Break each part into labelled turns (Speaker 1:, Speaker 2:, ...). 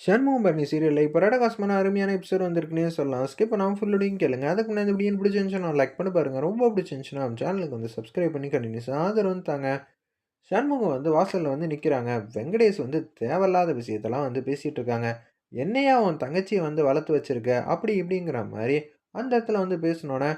Speaker 1: ஷண்முகம் பரணி சீரியலில் இப்போ ரடகாஸ்மான அருமையான எபிசோட் வந்திருக்குன்னே சொல்லலாம். ஸ்கிப் பண்ணாமல் ஃபுல்லோடையும் கேளுங்க. அதுக்கு முன்னாடி இப்படின்னு பிடிச்சிருந்துச்சுன்னா லைக் பண்ணி பாருங்கள் ரொம்ப பிடிச்சிருந்துச்சுன்னா நம்ம சேனலுக்கு வந்து சப்ஸ்கிரைப் பண்ணி கண்டினியூஸ் ஆதரவு வந்து தாங்க ஷண்முகம் வந்து வாசலில் வந்து நிற்கிறாங்க வெங்கடேஷ் வந்து தேவையில்லாத விஷயத்தெல்லாம் வந்து பேசிகிட்டு இருக்காங்க. என்னையா உன் தங்கச்சியை வந்து வளர்த்து வச்சிருக்க? அப்படி இப்படிங்கிற மாதிரி அந்த இடத்துல வந்து பேசினோன்னே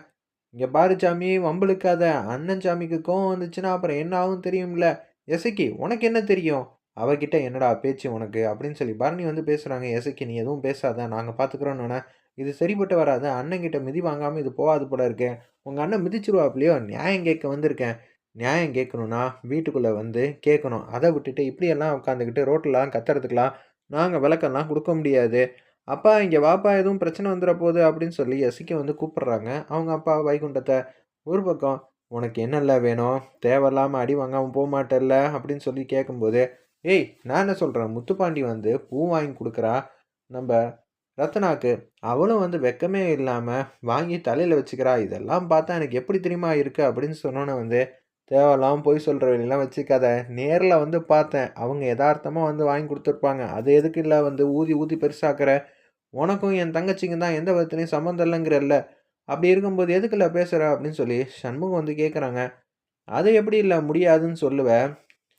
Speaker 1: இங்கே பாரு சாமி வம்பளுக்காத அண்ணன் சாமிக்கு கோவம் வந்துச்சுன்னா அப்புறம் என்ன ஆகும் தெரியும்ல? எசக்கி உனக்கு என்ன தெரியும்? அவகிட்ட என்னடா பேச்சு உனக்கு? அப்படின்னு சொல்லி பரணி வந்து பேசுகிறாங்க எசைக்கு நீ எதுவும் பேசாத. நாங்கள் பார்த்துக்குறோன்னு இது சரிப்பட்டு வராது. அண்ணங்கிட்ட மிதி வாங்காமல் இது போகாது போல இருக்கேன் உங்கள் அண்ணன் மிதிச்சிருவாப்லையோ? நியாயம் கேட்க வந்திருக்கேன். நியாயம் கேட்கணுன்னா வீட்டுக்குள்ளே வந்து கேட்கணும். அதை விட்டுட்டு இப்படியெல்லாம் உட்காந்துக்கிட்டு ரோட்டிலாம் கத்துறதுக்கெலாம் நாங்கள் விளக்கெல்லாம் கொடுக்க முடியாது. அப்பா இங்கே வாப்பா எதுவும் பிரச்சனை வந்துட போகுது அப்படின்னு சொல்லி எசிக்க வந்து கூப்பிட்றாங்க. அவங்க அப்பா வைகுண்டத்தை ஒரு பக்கம் உனக்கு என்னெல்லாம் வேணும்? தேவையில்லாமல் அடி வாங்காமல் போக மாட்டேல்ல? அப்படின்னு சொல்லி கேட்கும்போது ஏய் நான் என்ன சொல்கிறேன் முத்துப்பாண்டி வந்து பூ வாங்கி கொடுக்குறா. நம்ம ரத்னாக்கு அவளும் வந்து வெக்கமே இல்லாமல் வாங்கி தலையில் வச்சுக்கிறா. இதெல்லாம் பார்த்தா எனக்கு எப்படி தெரியுமா இருக்குது அப்படின்னு சொன்னோன்னே வந்து தேவையில்லாம் போய் சொல்கிற வெளியெல்லாம் வச்சுக்காத. நேரில் வந்து பார்த்தேன். அவங்க யதார்த்தமாக வந்து வாங்கி கொடுத்துருப்பாங்க. அது எதுக்கு இல்லை வந்து ஊதி ஊதி பெருசாக்குற? உனக்கும் என் தங்கச்சிங்க தான் எந்த விதத்துலையும் சம்மந்தம் இல்லைங்கிறல்ல அப்படி இருக்கும்போது எதுக்குல்ல பேசுகிற அப்படின்னு சொல்லி சண்முகம் வந்து கேட்குறாங்க அது எப்படி இல்லை? முடியாதுன்னு சொல்லுவேன்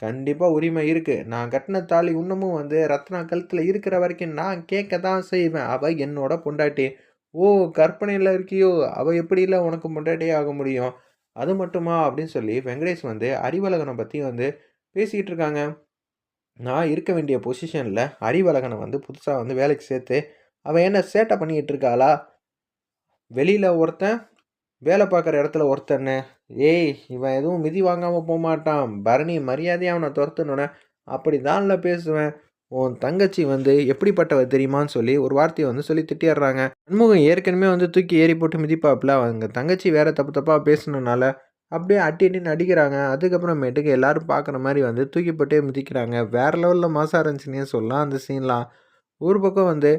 Speaker 1: கண்டிப்பாக உரிமை இருக்குது நான் கட்டின தாலி இன்னமும் வந்து ரத்னா கழுத்தில் இருக்கிற வரைக்கும் நான் கேட்க தான் செய்வேன். அவள் என்னோட பொண்டாட்டி. ஓ கற்பனையில் இருக்கியோ? அவள் எப்படில உனக்கு பொண்டாட்டியே ஆக முடியும். அது மட்டுமா? அப்படின்னு சொல்லி வெங்கடேஷ் வந்து அறிவழகனை பற்றி வந்து பேசிக்கிட்டு இருக்காங்க. நான் இருக்க வேண்டிய பொசிஷனில் அறிவழகனை வந்து புதுசாக வந்து வேலைக்கு சேர்த்து அவள் என்ன சேட்டை பண்ணிக்கிட்டு இருக்காளா? வெளியில் ஒருத்தன் வேலை பார்க்குற இடத்துல ஒருத்தன்னு ஏய் இவன் எதுவும் மிதி வாங்காமல் போகமாட்டான் பரணி மரியாதையாக அவனை துரத்துனோன்னே அப்படி தான்ல பேசுவேன். உன் தங்கச்சி வந்து எப்படிப்பட்டவ தெரியுமான்னு சொல்லி ஒரு வார்த்தையை வந்து சொல்லி திட்டிடுறாங்க. சண்முகம் ஏற்கனவே வந்து தூக்கி ஏறி போட்டு மிதிப்பாப்புல. அவங்க தங்கச்சி வேற தப்பு தப்பாக பேசுனனால அப்படியே அட்டி அட்டின்னு அடிக்கிறாங்க அதுக்கப்புறமேட்டுக்கு எல்லாரும் பார்க்குற மாதிரி வந்து தூக்கி போட்டே மிதிக்கிறாங்க. வேறு லெவலில் மாசாக இருந்துச்சுன்னே சொல்லலாம் அந்த சீன்லாம் ஒரு பக்கம் வந்து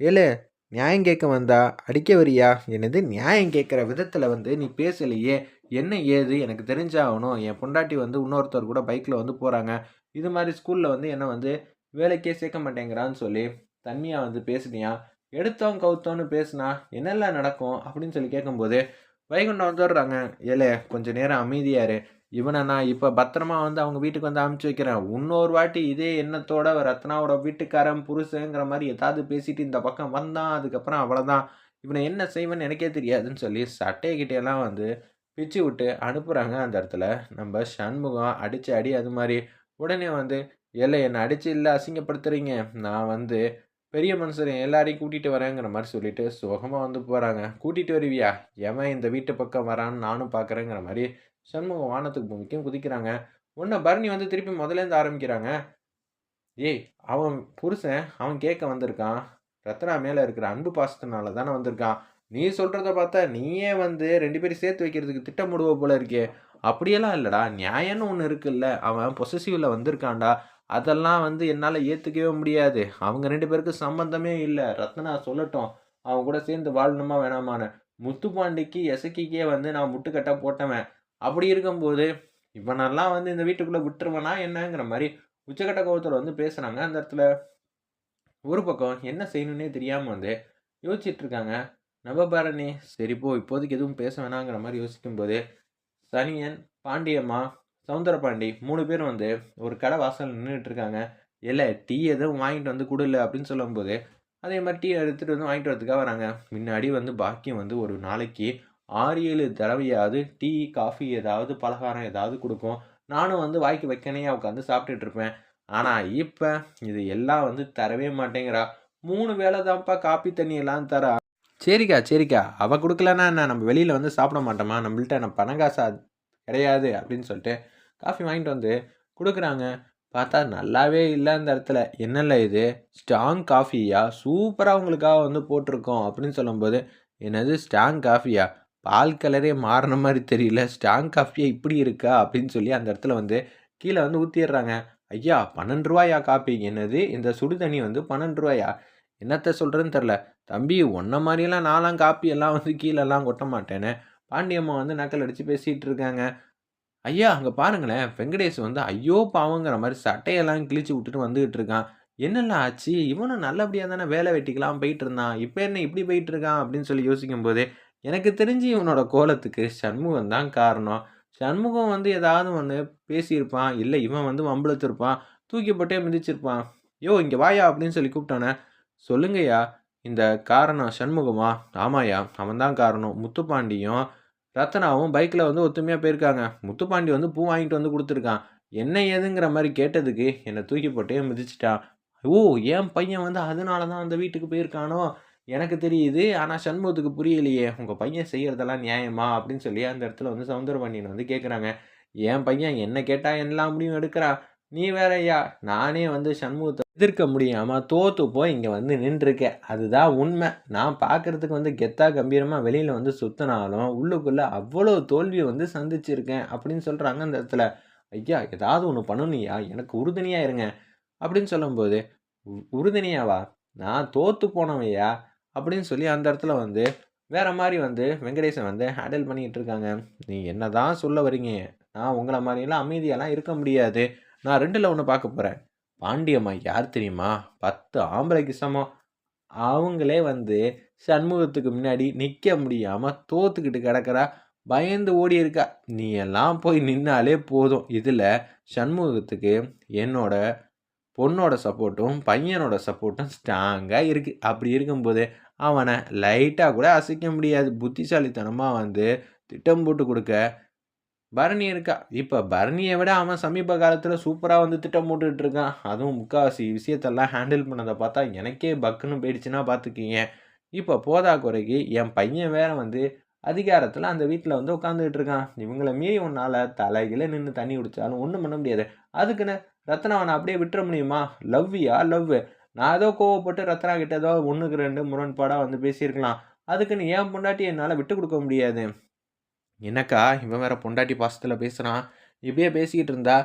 Speaker 1: ஏலே நியாயம் கேட்க வந்தா அடிக்க வரியா? என்னது நியாயம் கேட்குற விதத்தில் வந்து நீ பேசலையே? என்ன ஏது? எனக்கு தெரிஞ்சாகணும். என் பொண்டாட்டி வந்து இன்னொருத்தர் கூட பைக்கில் வந்து போகிறாங்க இது மாதிரி ஸ்கூலில் வந்து என்னை வந்து வேலைக்கே சேர்க்க மாட்டேங்கிறான்னு சொல்லி தன்மையாக வந்து பேசுனியா? எடுத்தோம் கவுத்தோன்னு பேசுனா என்னெல்லாம் நடக்கும்? அப்படின்னு சொல்லி கேட்கும்போது வைகுண்டம் வந்துடுறாங்க. ஏலே கொஞ்சம் நேரம் அமைதியாரு இவனை நான் இப்போ பத்திரமா வந்து அவங்க வீட்டுக்கு வந்து அமுச்சு வைக்கிறேன். இன்னொரு வாட்டி இதே எண்ணத்தோட ரத்னாவோட வீட்டுக்காரன் புருஷங்கிற மாதிரி ஏதாவது பேசிட்டு இந்த பக்கம் வந்தான் அதுக்கப்புறம் அவ்வளோதான் இவனை என்ன செய்வேன்னு எனக்கே தெரியாதுன்னு சொல்லி சட்டைக்கிட்டேலாம் வந்து பிச்சு விட்டு அனுப்புகிறாங்க அந்த இடத்துல. நம்ம சண்முகம் அடித்து அடி அது மாதிரி. உடனே வந்து இல்லை என்னை அடித்து இல்லை அசிங்கப்படுத்துகிறீங்க நான் வந்து பெரிய மனுஷன் எல்லாரையும் கூட்டிகிட்டு வரேங்கிற மாதிரி சொல்லிட்டு சுகமாக வந்து போகிறாங்க கூட்டிகிட்டு வருவியா? எவன் இந்த வீட்டு பக்கம் வரான்னு நானும் பார்க்குறேங்கிற மாதிரி சண்முகம் வானத்துக்கு பூமிக்கும் குதிக்கிறாங்க. உன்னை பரணி வந்து திருப்பி முதலேருந்து ஆரம்பிக்கிறாங்க. ஏய் அவன் புருஷன் அவன் கேட்க வந்திருக்கான். ரத்னா மேலே இருக்கிற அன்பு பாசத்தினால தானே வந்திருக்கான். நீ சொல்கிறத பார்த்தா நீயே வந்து ரெண்டு பேரும் சேர்த்து வைக்கிறதுக்கு திட்டமிடுவ போல இருக்கே. அப்படியெல்லாம் இல்லைடா. நியாயம்னு ஒன்று இருக்குல்ல. அவன் பொசசிவில் வந்திருக்கான்டா. அதெல்லாம் வந்து என்னால் ஏற்றுக்கவே முடியாது. அவங்க ரெண்டு பேருக்கு சம்மந்தமே இல்லை. ரத்னா சொல்லட்டும். அவன் கூட சேர்ந்து வாழணுமா வேணாமான்னு. முத்துப்பாண்டிக்கு எசக்கிக்கே வந்து நான் முட்டுக்கட்டாக போட்டவன். அப்படி இருக்கும்போது இவனெல்லாம் வந்து இந்த வீட்டுக்குள்ளே விட்டுருவனா என்னங்கிற மாதிரி உச்சக்கட்ட கோபத்தில் வந்து பேசுகிறாங்க அந்த இடத்துல ஒரு பக்கம் என்ன செய்யணுன்னே தெரியாமல் வந்து யோசிச்சுட்டு இருக்காங்க. நவபாரணி சரி போ இப்போதைக்கு எதுவும் பேச வேணாங்கிற மாதிரி யோசிக்கும்போது சனியன் பாண்டியம்மா சவுந்தரபாண்டி மூணு பேரும் வந்து ஒரு கடை வாசல் நின்றுட்டு இருக்காங்க. இல்லை டீ எதுவும் வாங்கிட்டு வந்து கொடுல அப்படின்னு சொல்லும்போது அதே மாதிரி டீ எடுத்துகிட்டு வந்து வாங்கிட்டு வரதுக்காக வராங்க. முன்னாடி வந்து பாக்கியம் வந்து ஒரு நாளைக்கு ஆறு ஏழு தடவையாவது டீ காஃபி ஏதாவது பலகாரம் ஏதாவது கொடுக்கும். நானும் வந்து வாய்க்கு வைக்கனையாக உட்காந்து சாப்பிட்டுட்டு இருப்பேன். ஆனால் இப்போ இது எல்லாம் வந்து தரவே மாட்டேங்கிறா. மூணு வேலை தான்ப்பா காப்பி தண்ணி எல்லாம் தரா. சரிக்கா சரிக்கா. அவள் கொடுக்கலன்னா என்ன? நம்ம வெளியில் வந்து சாப்பிட மாட்டோமா? நம்மள்ட்ட நம்ம பணங்காசா கிடையாது அப்படின்னு சொல்லிட்டு காஃபி வாங்கிட்டு வந்து கொடுக்குறாங்க. பார்த்தா நல்லாவே இல்லை அந்த இடத்துல. என்னல்ல இது? ஸ்ட்ராங் காஃபியா? சூப்பராக உங்களுக்காக வந்து போட்டிருக்கோம் அப்படின்னு சொல்லும்போது என்னது ஸ்ட்ராங் காஃபியா? பால் கலரே மாறின மாதிரி தெரியல. ஸ்ட்ராங் காஃபியே இப்படி இருக்கா? அப்படின்னு சொல்லி அந்த இடத்துல வந்து கீழே வந்து ஊற்றிடுறாங்க ஐயா பன்னெண்டு ரூபாயா காப்பி என்னது? இந்த சுடு தண்ணி வந்து பன்னெண்டு ரூபாயா? என்னத்த சொல்கிறேன்னு தெரில. தம்பி ஒன்றை மாதிரியெல்லாம் நாலாம் காப்பி எல்லாம் வந்து கீழெல்லாம் கொட்ட மாட்டேன்னு பாண்டியம்மா வந்து நக்கல் அடித்து பேசிகிட்டு இருக்காங்க. ஐயா அங்கே பாருங்களேன். வெங்கடேஷ் வந்து ஐயோ பாவங்கிற மாதிரி சட்டையெல்லாம் கிழிச்சு விட்டுட்டு வந்துக்கிட்டு இருக்கான். என்னெல்லாம் ஆச்சு? இவனும் நல்லபடியாக தானே வேலை வெட்டிக்கலாம் போயிட்டு இருந்தான். இப்போ என்ன இப்படி போயிட்டு இருக்கான்? அப்படின்னு சொல்லி யோசிக்கும் போதே எனக்கு தெரிஞ்சு இவனோட கோலத்துக்கு சண்முகம் தான் காரணம். சண்முகம் வந்து ஏதாவது ஒன்று பேசியிருப்பான். இல்லை இவன் வந்து வம்பிழுத்திருப்பான். தூக்கிப்பட்டே மிதிச்சிருப்பான். யோ இங்கே வாயா" அப்படின்னு சொல்லி கூப்பிட்டானே "சொல்லுங்கய்யா, இந்த காரணம் சண்முகமா?" ஆமாயா அவன் தான் காரணம். முத்துப்பாண்டியும், ரத்னாவும் பைக்கில் வந்து ஒத்துமையாக போயிருக்காங்க. முத்துப்பாண்டி வந்து பூ வாங்கிட்டு வந்து கொடுத்துருக்கான் என்ன ஏதுங்கிற மாதிரி கேட்டதுக்கு, என்னை தூக்கி போட்டே மிதிச்சிட்டான் ஓ! என் பையன் வந்து அதனால தான் அந்த வீட்டுக்கு போயிருக்கானோ! எனக்கு தெரியுது. ஆனால் சண்முகத்துக்கு புரியலையே! உங்கள் பையன் செய்கிறதெல்லாம் நியாயமா? அப்படின்னு சொல்லி அந்த இடத்துல வந்து சவுந்தரபாண்டியன் வந்து கேட்குறாங்க. என் பையன் என்ன கேட்டால் எல்லா முடியும் எடுக்கிறா நீ வேறையா நானே வந்து சண்முகத்தை எதிர்க்க முடியாமல் தோற்று போய் இங்கே வந்து நின்றுருக்கேன். அதுதான் உண்மை நான் பார்க்கறதுக்கு வந்து கெத்தா கம்பீரமாக வெளியில் வந்து சுற்றினாலும் உள்ளுக்குள்ளே அவ்வளோ தோல்வியை வந்து சந்திச்சிருக்கேன். அப்படின்னு சொல்கிறாங்க அந்த இடத்துல. ஐயா! ஏதாவது ஒன்று பண்ணணும்யா! எனக்கு உறுதுணையாக இருங்க. அப்படின்னு சொல்லும்போது, "உ உறுதுணையாவா? நான் தோற்று போனவையா அப்படின்னு சொல்லி அந்த இடத்துல வந்து வேறு மாதிரி வந்து வெங்கடேசன் வந்து ஹேண்டில் பண்ணிக்கிட்டு இருக்காங்க. "நீ என்னதான் சொல்ல வர்றீங்க? நான் உங்களை மாதிரியெல்லாம் அமைதியெல்லாம் இருக்க முடியாது. நான் 2ல 1 பார்க்க போகிறேன் பாண்டியம்மா யார் தெரியுமா? 10 ஆம்பளைக்கு சமம். அவங்களே வந்து சண்முகத்துக்கு முன்னாடி நிற்க முடியாமல் தோத்துக்கிட்டு கிடக்குறா. பயந்து ஓடி இருக்கா நீ எல்லாம் போய் நின்னாலே போதும். இதில் சண்முகத்துக்கு என்னோட பொண்ணோட சப்போர்ட்டும், பையனோட சப்போர்ட்டும் ஸ்ட்ராங்காக இருக்குது அப்படி இருக்கும்போது, அவனை லைட்டாக கூட அசைக்க முடியாது. புத்திசாலித்தனமாக வந்து திட்டம் போட்டு கொடுக்க பரணி இருக்கா. இப்போ பரணியை விட அவன் சமீப காலத்தில் சூப்பராக வந்து திட்டம் போட்டுட்டு இருக்கான். அதுவும் முக்காவாசி விஷயத்தெல்லாம் ஹேண்டில் பண்ணதை பார்த்தா எனக்கே பக்குன்னு போயிடுச்சுன்னா பார்த்துக்கோங்க இப்போ போதா குறைக்கு என் பையன் வேற வந்து அதிகாரத்தில் அந்த வீட்டில் வந்து உட்காந்துக்கிட்டு இருக்கான். இவங்கள மீறி உன்னால் தலைகீழ நின்று தண்ணி குடித்தாலும் ஒன்றும் பண்ண முடியாது. அதுக்குன்னு ரத்னாவனை அப்படியே விட்டுற முடியுமா? லவ்வியா லவ்வு. நான் ஏதோ கோவப்பட்டு ரத்னா கிட்ட ஏதோ ஒன்றுக்கு ரெண்டு முரண்பாடாக வந்து பேசியிருக்கலாம். அதுக்குன்னு என் பொண்டாட்டி என்னால் விட்டு கொடுக்க முடியாது. என்னக்கா இவன் வேற பொண்டாட்டி பாசத்தில் பேசுகிறான் இப்படியே பேசிக்கிட்டு இருந்தா,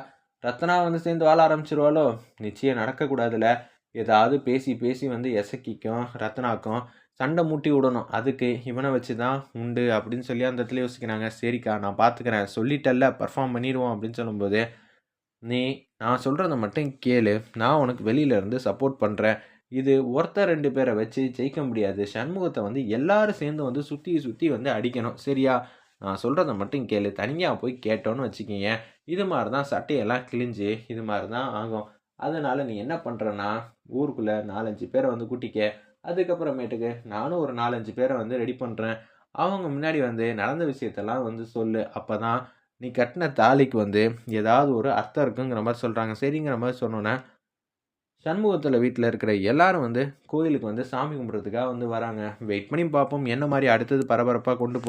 Speaker 1: ரத்னா வந்து சேர்ந்து வாழ ஆரம்பிச்சிருவாளோ நிச்சயம் நடக்கக்கூடாதுல்ல. ஏதாவது பேசி பேசி வந்து எசக்கிக்கும், ரத்னாக்கும் சண்டை மூட்டி விடணும். அதுக்கு இவனை வச்சு தான் உண்டு அப்படின்னு சொல்லி அந்த இடத்துல யோசிக்கிறாங்க. சரிக்கா நான் பார்த்துக்கிறேன். சொல்லிட்டல்ல பெர்ஃபார்ம் பண்ணிடுவோம் அப்படின்னு சொல்லும்போது, நீ நான் சொல்கிறத மட்டும் கேளு. நான் உனக்கு வெளியில இருந்து சப்போர்ட் பண்ணுறேன் இது ஒருத்தர் ரெண்டு பேரை வச்சு ஜெயிக்க முடியாது. சண்முகத்தை வந்து எல்லாரும் சேர்ந்து வந்து சுற்றி சுற்றி வந்து அடிக்கணும். சரியா? நான் சொல்கிறத மட்டும் கேளு. தனியாக போய் கேட்டோன்னு வச்சுக்கிங்க இது மாதிரி தான் சட்டையெல்லாம் கிழிஞ்சு, இது மாதிரி தான் ஆகும். அதனால் நீ என்ன பண்ணுறேன்னா ஊருக்குள்ளே நாலஞ்சு பேரை வந்து கூட்டிக்க. அதுக்கப்புறமேட்டுக்கு நானும் ஒரு நாலஞ்சு பேரை வந்து ரெடி பண்ணுறேன் அவங்க முன்னாடி வந்து நடந்த விஷயத்தெல்லாம் வந்து சொல்லு. அப்பதான் நீ கட்டின தாலிக்கு வந்து ஏதாவது ஒரு அர்த்தம் இருக்குங்கிற மாதிரி சொல்கிறாங்க சரிங்கிற மாதிரி சொன்னோன்னே சண்முகத்தில் வீட்டில் இருக்கிற எல்லாரும் வந்து கோயிலுக்கு வந்து சாமி கும்பிட்றதுக்காக வந்து வராங்க. வெயிட் பண்ணி பார்ப்போம். என்ன மாதிரி அடுத்தது பரபரப்பாக கொண்டு போ